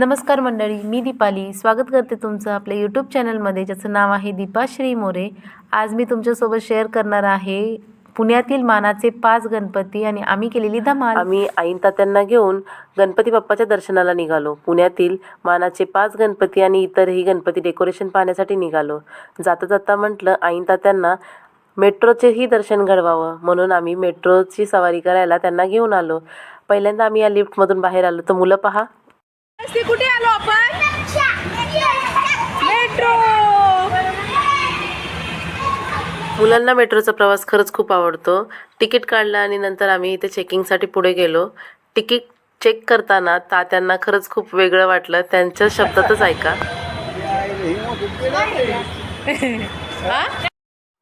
नमस्कार मंडळी मी दीपाली. स्वागत करते तुमचं आपल्या यूट्यूब चॅनलमध्ये ज्याचं नाव आहे दीपाश्री मोरे. आज मी तुमच्यासोबत शेअर करणार आहे पुण्यातील मानाचे पाच गणपती आणि आम्ही केलेली धमाल. आम्ही आईन तात्यांना घेऊन गणपती बाप्पाच्या दर्शनाला निघालो. पुण्यातील मानाचे पाच गणपती आणि इतरही गणपती डेकोरेशन पाहण्यासाठी निघालो. जाता जाता म्हटलं आईन तात्यांना मेट्रोचेही दर्शन घडवावं. म्हणून आम्ही मेट्रोची सवारी करायला त्यांना घेऊन आलो. पहिल्यांदा आम्ही या लिफ्टमधून बाहेर आलो. तर मुलं पहा. ते कुठे आलो आपण? मेट्रो मुलांना मेट्रोचा प्रवास खरंच खूप आवडतो. तिकीट काढलं आणि नंतर आम्ही इथे चेकिंगसाठी पुढे गेलो. तिकीट चेक करताना तात्यांना खरंच खूप वेगळं वाटलं. त्यांच्या शब्दातच ऐका.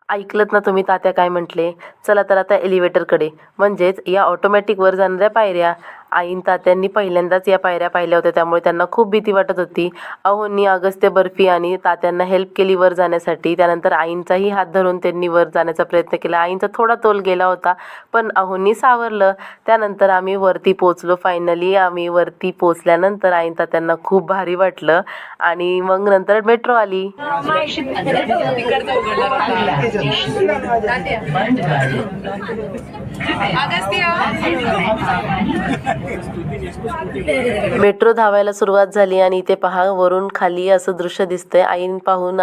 ऐकलत ना तुम्ही तात्या काय म्हटले? चला तर आता एलिव्हेटरकडे म्हणजेच या ऑटोमॅटिक वर जाणाऱ्या पायऱ्या. आईन तात्यांनी पहिल्यांदाच या पायऱ्या पाहिल्या होत्या त्यामुळे त्यांना खूप भीती वाटत होती. अहोंनी अगस्त्य बर्फी आणि तात्यांना हेल्प केली वर जाण्यासाठी. त्यानंतर आईंचाही हात धरून त्यांनी वर जाण्याचा प्रयत्न केला. आईंचा थोडा तोल गेला होता पण अहोंनी सावरलं. त्यानंतर आम्ही वरती पोचलो फायनली आम्ही वरती पोचल्यानंतर आईन तात्यांना खूप भारी वाटलं. आणि मग नंतर मेट्रो आली. मेट्रो धावायला सुरुवात झाली आणि इथे पहा वरून खाली असं दृश्य दिसतंय. आईन पाहून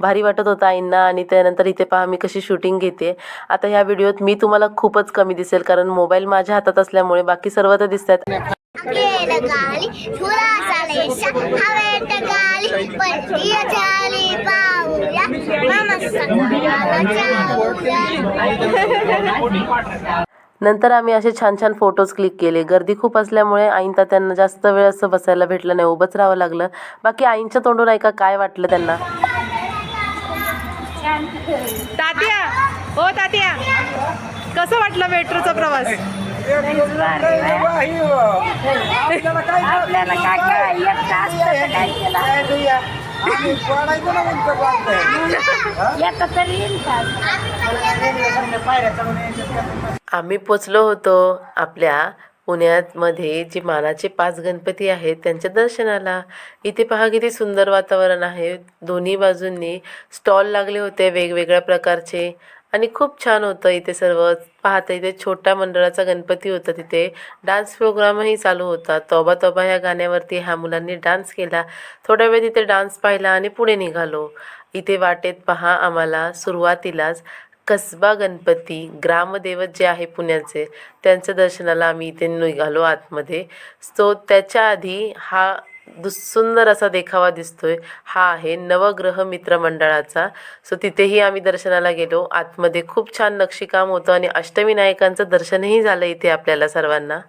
भारी वाटत होतं आईंना आणि त्यानंतर इथे पहा मी कशी शूटिंग घेते. आता ह्या व्हिडिओत मी तुम्हाला खूपच कमी दिसेल कारण मोबाईल माझ्या हातात असल्यामुळे बाकी सर्व तर दिसतात नंतर आम्ही असे छान छान फोटोज क्लिक केले. गर्दी खूप असल्यामुळे आईन त्यांना जास्त वेळ असं बसायला भेटलं नाही. उभंच राहावं लागलं. बाकी आईंच्या तोंडून ऐका काय वाटलं त्यांना. तात्या. हो तात्या. कसं वाटलं मेट्रोचा प्रवास? आपल्याला काय काय आम्ही पोचलो होतो आपल्या पुण्यामध्ये जे मानाचे पाच गणपती आहेत त्यांच्या दर्शनाला. इथे पहा किती सुंदर वातावरण आहे. दोन्ही बाजूंनी स्टॉल लागले होते वेगवेगळ्या प्रकारचे. आणि खूप छान होतं इथे सर्व. पाहता इथे छोट्या मंडळाचा गणपती होता तिथे. डान्स प्रोग्रामही चालू होता. तोबा तोबा ह्या गाण्यावरती ह्या मुलांनी डान्स केला. थोड्या वेळ तिथे डान्स पाहिला आणि पुढे निघालो. इथे वाटेत पहा आम्हाला सुरुवातीलाच कसबा गणपती ग्रामदैवत जे आहे पुण्याचे त्यांच्या दर्शनाला आम्ही इथे निघालो आतमध्ये. सो त्याच्या आधी हा सुंदर असा देखावा दिसतोय. हा आहे नवग्रह मित्र मंडळाचा सो तिथेही आम्ही दर्शनाला गेलो. आतमध्ये खूप छान नक्षीकाम होतं आणि अष्टमी नायकांचं दर्शनही झालं इथे आपल्याला सर्वांना.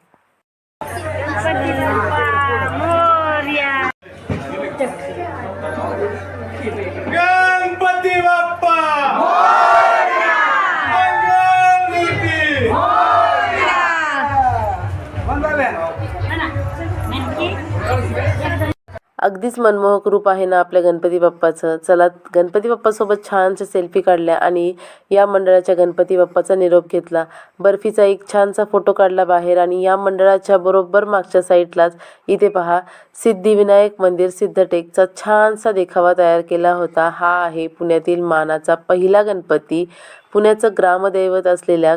अगदीच मनमोहक रूप आहे ना आपल्या गणपती बाप्पाचं. चला गणपती बाप्पासोबत छानशा सेल्फी काढल्या आणि या मंडळाच्या गणपती बाप्पाचा निरोप घेतला. बर्फीचा एक छानसा फोटो काढला बाहेर आणि या मंडळाच्या बरोबर मागच्या साईडलाच इथे पहा सिद्धिविनायक मंदिर सिद्धटेकचा छानसा देखावा तयार केला होता. हा आहे पुण्यातील मानाचा पहिला गणपती. पुण्याचं ग्रामदैवत असलेल्या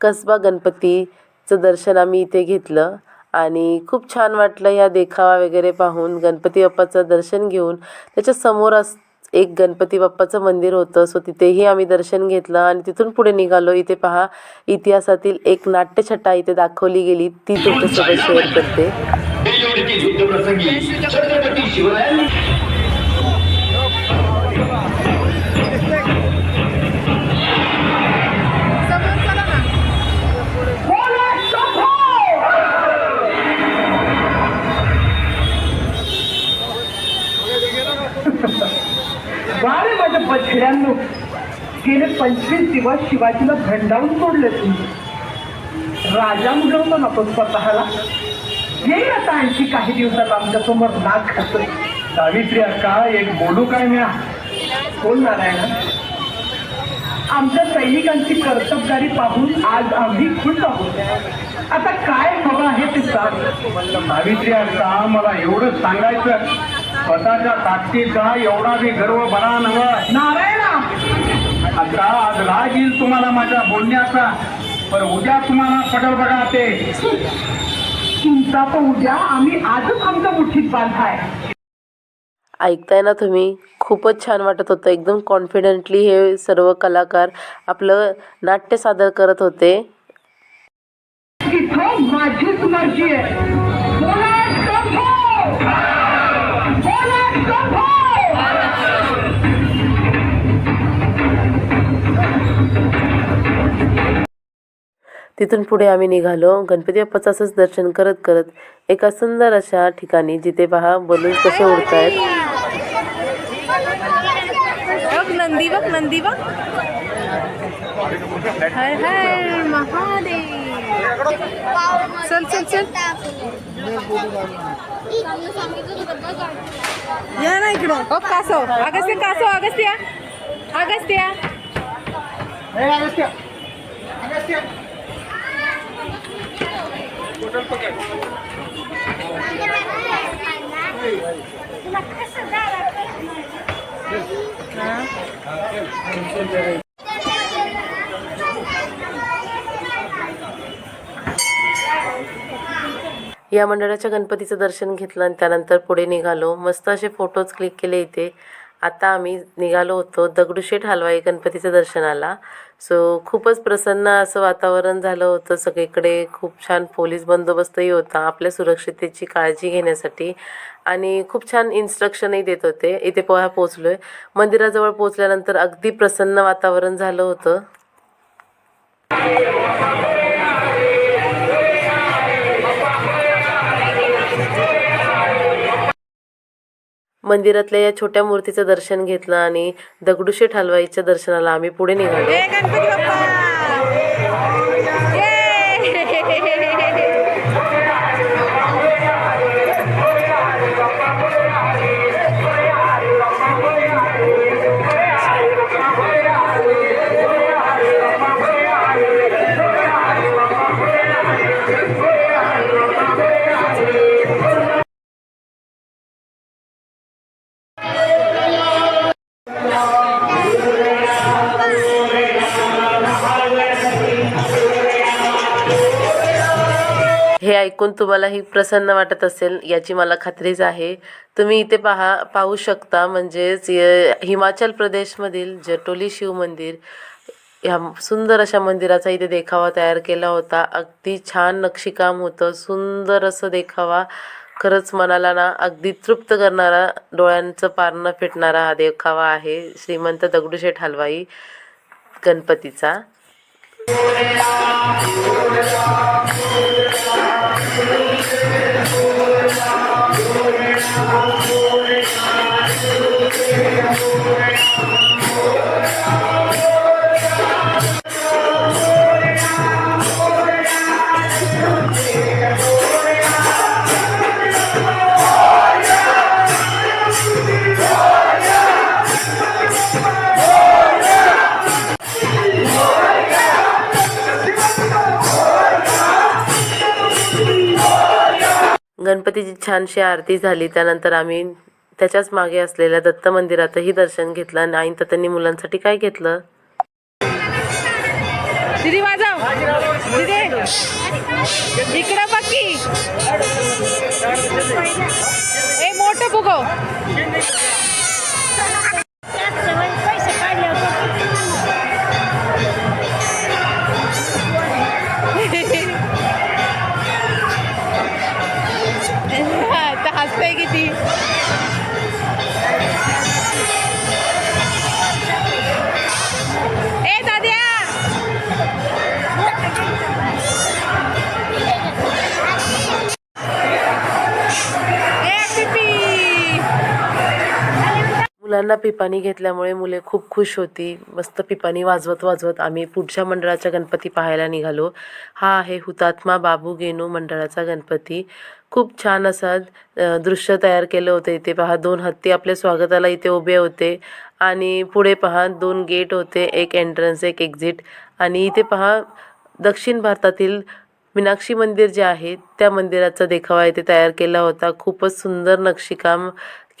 कसबा गणपतीचं दर्शन आम्ही इथे घेतलं. आणि खूप छान वाटलं या देखावा वगैरे पाहून. गणपती बाप्पाचं दर्शन घेऊन. त्याच्यासमोर अस एक गणपती बाप्पाचं मंदिर होतं. सो तिथेही आम्ही दर्शन घेतलं आणि तिथून पुढे निघालो. इथे पहा इतिहासातील एक नाट्यछटा इथे दाखवली गेली. ती तुमच्यासोबत शेअर करते. दिवस शिवाजीला भंडावून सोडले तुम्ही राजा उडवतो ना तो स्वतःला. येईल आता आणखी काही दिवसात आमच्यासमोर नाक खातो सावित्री अक्का एक बोलू काय म्या? कोण नारायण? आमच्या सैनिकांची कर्तबगारी पाहून आज आम्ही खुश आहोत. आता काय हवं आहे ते सांग. सावित्री आता मला एवढंच सांगायचं. स्वतःच्या ताकदीचा एवढा बी गर्व बरा नवा. नारायणा आता आज राग येईल तुम्हाला माझ्या बोलण्याचा पण उद्या तुम्हाला पटल बघा ते. तुमचा तर उद्या आम्ही आजच आमच्या मुठीत बांधाय ऐकताय ना तुम्ही? खूपच छान वाटत होतं. एकदम कॉन्फिडेंटली हे सर्व कलाकार आपलं नाट्य सादर करत होते. माझीच मर्जी आहे. तिथून पुढे आम्ही निघालो. गणपती बाप्पाचं असंच दर्शन करत करत एका सुंदर अशा ठिकाणी जिथे पहा बलून कसे उडत आहेत बघ नंदी बघ नंदी बघ. हर हर महादेव. चल चल चल. या ना इकडं हो कासव. अगस्त्या कासव अगस्त्या. अगस्त्या. या मंडळाच्या गणपतीचं दर्शन घेतलं आणि त्यानंतर पुढे निघालो. मस्त असे फोटोज क्लिक केले इथे. आता आम्ही निघालो होतो दगडूशेठ हलवाई गणपतीचं दर्शनाला. सो खूपच प्रसन्न असं वातावरण झालं होतं सगळीकडे. खूप छान पोलीस बंदोबस्तही होता आपल्या सुरक्षितेची काळजी घेण्यासाठी. आणि खूप छान इन्स्ट्रक्शनही देत होते. इथे पोहा पोचलो आहे मंदिराजवळ पोचल्यानंतर अगदी प्रसन्न वातावरण झालं होतं. मंदिरातल्या या छोट्या मूर्तीचं दर्शन घेतलं आणि दगडूशेठ हलवाईच्या दर्शनाला आम्ही पुढे निघालो. हे ऐकून तुम्हालाही प्रसन्न वाटत असेल याची मला खात्रीच आहे. तुम्ही इथे पहा पाहू शकता म्हणजेच हिमाचल प्रदेशमधील जटोली शिव मंदिर ह्या सुंदर अशा मंदिराचा इथे देखावा तयार केला होता. अगदी छान नक्षीकाम होतं सुंदर असं देखावा. खरंच मनाला ना अगदी तृप्त करणारा डोळ्यांचं पारणं फिटणारा हा देखावा आहे श्रीमंत दगडूशेठ हलवाई गणपतीचा. गणपतीची छानशी आरती झाली त्यानंतर आम्ही त्याच्याच मागे असलेल्या दत्त मंदिरातही दर्शन घेतलं आणि आईन त्यांनी मुलांसाठी काय घेतलं? दीदी वाजव. दीदी. इकडं बघ की. ए मोठं बुगो तर हसतंय किती मुलांना पिपाणी घेतल्यामुळे मुले खूप खुश होती. मस्त पिपाणी वाजवत वाजवत आम्ही पुढच्या मंडळाच्या गणपती पाहायला निघालो. हा आहे हुतात्मा बाबू गेनू मंडळाचा गणपती. खूप छान असा दृश्य तयार केलं होतं इथे पहा. दोन हत्ती आपल्या स्वागताला इथे उभे होते. आणि पुढे पहा दोन गेट होते एक एंट्रन्स एक एक्झिट. आणि इथे पहा दक्षिण भारतातील मीनाक्षी मंदिर जे आहे त्या मंदिराचा देखावा इथे तयार केला होता. खूपच सुंदर नक्षीकाम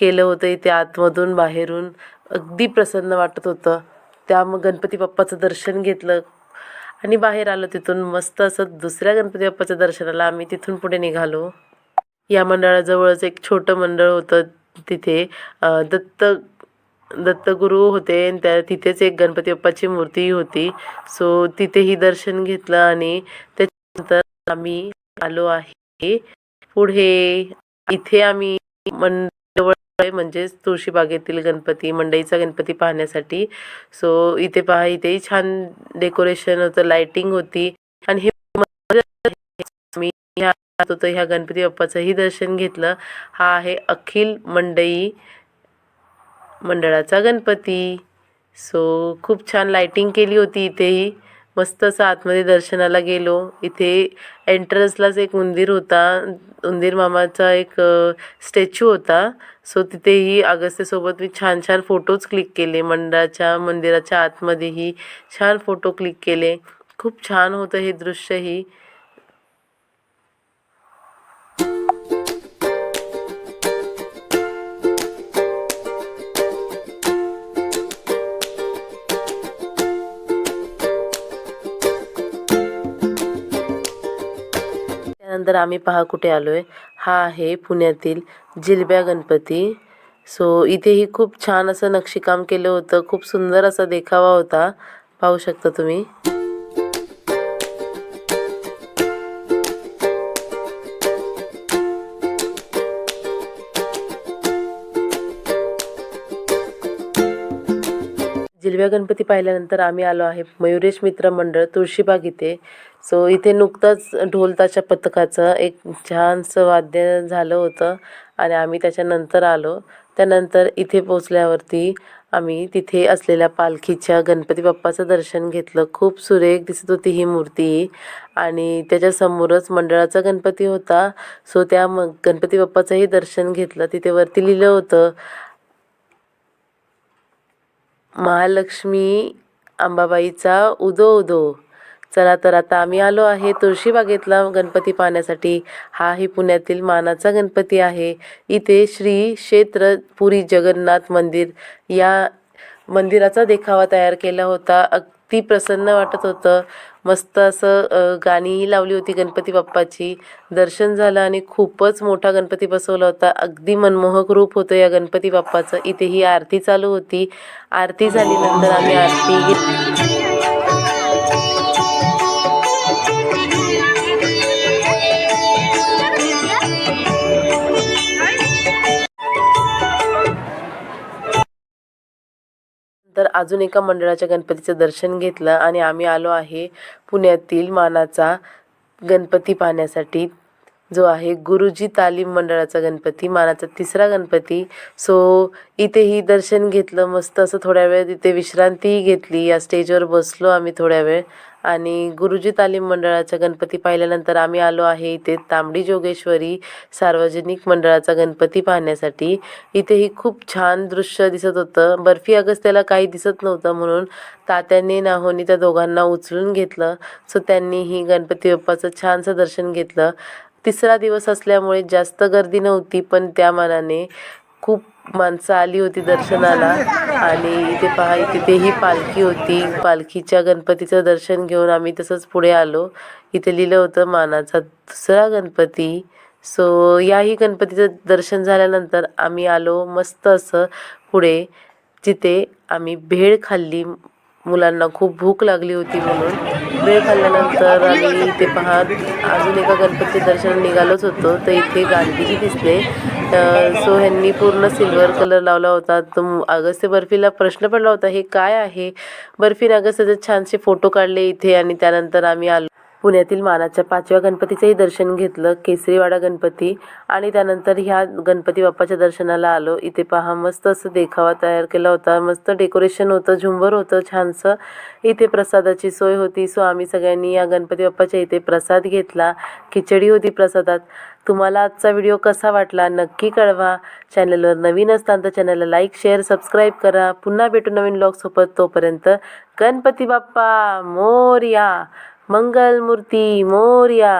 केलं होतं इथे आतमधून बाहेरून. अगदी प्रसन्न वाटत होतं. त्या मग गणपती बाप्पाचं दर्शन घेतलं. आणि बाहेर आलो तिथून. मस्त असं दुसऱ्या गणपती बाप्पाच्या दर्शनाला आम्ही तिथून पुढे निघालो. या मंडळाजवळच एक छोटं मंडळ होतं तिथे. दत्त दत्तगुरू होते. आणि त्या तिथेच एक गणपती बाप्पाची मूर्ती होती. सो तिथेही दर्शन घेतलं आणि त्याच्यानंतर आम्ही आलो आहे. पुढे इथे आम्ही मंडळ म्हणजेच तुळशीबागेतील गणपती मंडईचा गणपती पाहण्यासाठी. सो इथे पहा इथेही छान डेकोरेशन होतं लाइटिंग होती. आणि हे मी ह्या जात होतो ह्या गणपती बाप्पाचंही दर्शन घेतलं. हा आहे अखिल मंडई मंडळाचा गणपती. सो खूप छान लाइटिंग केली होती इथेही. मस्त असं आतमध्ये दर्शनाला गेलो. इथे एंट्रन्सलाच एक उंदीर होता. उंदीर मामाचा एक स्टॅच्यू होता. सो तिथेही अगस्त्यसोबत मी छान छान फोटोज क्लिक केले. मंडळाच्या मंदिराच्या आतमध्येही छान फोटो क्लिक केले. खूप छान होतं हे दृश्यही. त्यानंतर आम्ही पहा कुठे आलो आहे हा आहे पुण्यातील जिलब्या गणपती. सो इथेही खूप छान असं नक्षीकाम केलं होतं. खूप सुंदर असा देखावा होता. पाहू शकता तुम्ही. हिरव्या गणपती पाहिल्यानंतर आम्ही आलो आहे मयुरेश मित्र मंडळ तुळशीबाग इथे. सो इथे नुकतंच ढोलताच्या पथकाचं एक छानसं वाद्य झालं होतं आणि आम्ही त्याच्यानंतर आलो. त्यानंतर इथे पोचल्यावरती आम्ही तिथे असलेल्या पालखीच्या गणपती बाप्पाचं दर्शन घेतलं. खूप सुरेख दिसत होती ही मूर्ती. आणि त्याच्यासमोरच मंडळाचा गणपती होता. सो त्या मग गणपती बाप्पाचंही दर्शन घेतलं. तिथे वरती लिहिलं होतं महालक्ष्मी अंबाबाईचा उदो उदो. चला तर आता आम्ही आलो आहे तुळशीबागेतला गणपती पाहण्यासाठी. हाही पुण्यातील मानाचा गणपती आहे. इथे श्री क्षेत्र पुरी जगन्नाथ मंदिर या मंदिराचा देखावा तयार केला होता. अगदी प्रसन्न वाटत होतं. मस्त असं गाणीही लावली होती गणपती बाप्पाची. दर्शन झालं आणि खूपच मोठा गणपती बसवला होता. अगदी मनमोहक रूप होतं या गणपती बाप्पाचं. इथे ही आरती चालू होती. आरती झाल्यानंतर आम्ही आरती घेतली तर अजून एका मंडळाच्या गणपतीचं दर्शन घेतलं आणि आम्ही आलो आहे पुण्यातील मानाचा गणपती पाहण्यासाठी. जो आहे गुरुजी तालीम मंडळाचा गणपती मानाचा तिसरा गणपती. सो इथेही दर्शन घेतलं मस्त असं थोड्या वेळ तिथे विश्रांतीही घेतली. या स्टेजवर बसलो आम्ही थोड्या वेळ. आणि गुरुजी तालीम मंडळाचा गणपती पाहिल्यानंतर आम्ही आलो आहे इथे तांबडी जोगेश्वरी सार्वजनिक मंडळाचा गणपती पाहण्यासाठी. इथेही खूप छान दृश्य दिसत होतं. बर्फी अगस्त्याला काही दिसत नव्हतं म्हणून तात्याने नाहोनी त्या दोघांना उचलून घेतलं. सो त्यांनीही गणपती बाप्पाचं छानसं दर्शन घेतलं. तिसरा दिवस असल्यामुळे जास्त गर्दी नव्हती पण त्या मानाने खूप माणसं आली होती दर्शनाला. आणि इथे पहा तिथेही पालखी होती. पालखीच्या गणपतीचं दर्शन घेऊन आम्ही तसंच पुढे आलो. इथे लिहिलं होतं मानाचा दुसरा गणपती. सो याही गणपतीचं दर्शन झाल्यानंतर आम्ही आलो मस्त असं पुढे जिथे आम्ही भेळ खाल्ली. मुलांना खूप भूक लागली होती म्हणून. वेळ खाल्ल्यानंतर आणि इथे पाहत अजून एका गणपती दर्शन निघालोच होतो. तर इथे गांधीजी दिसले. सो ह्यांनी पूर्ण सिल्वर कलर लावला होता. तर अगस्त्य बर्फीला प्रश्न पडला होता हे काय आहे? बर्फीने अगस्त्याचे छानसे फोटो काढले इथे आणि त्यानंतर आम्ही आलो. पुण्यातील मानाच्या पाचव्या गणपतीचंही दर्शन घेतलं. केसरीवाडा गणपती आणि त्यानंतर ह्या गणपती बाप्पाच्या दर्शनाला आलो. इथे पहा मस्त असं देखावा तयार केला होता. मस्त डेकोरेशन होतं झुंबर होतं छानसं. इथे प्रसादाची सोय होती. सो आम्ही सगळ्यांनी या गणपती बाप्पाच्या इथे प्रसाद घेतला. खिचडी होती प्रसादात. तुम्हाला आजचा व्हिडिओ कसा वाटला नक्की कळवा. चॅनलवर नवीन असताना तर चॅनलला लाईक शेअर सबस्क्राईब करा. पुन्हा भेटू नवीन ब्लॉगसोबत तोपर्यंत गणपती बाप्पा मोरया. मंगलमूर्ती मोर्या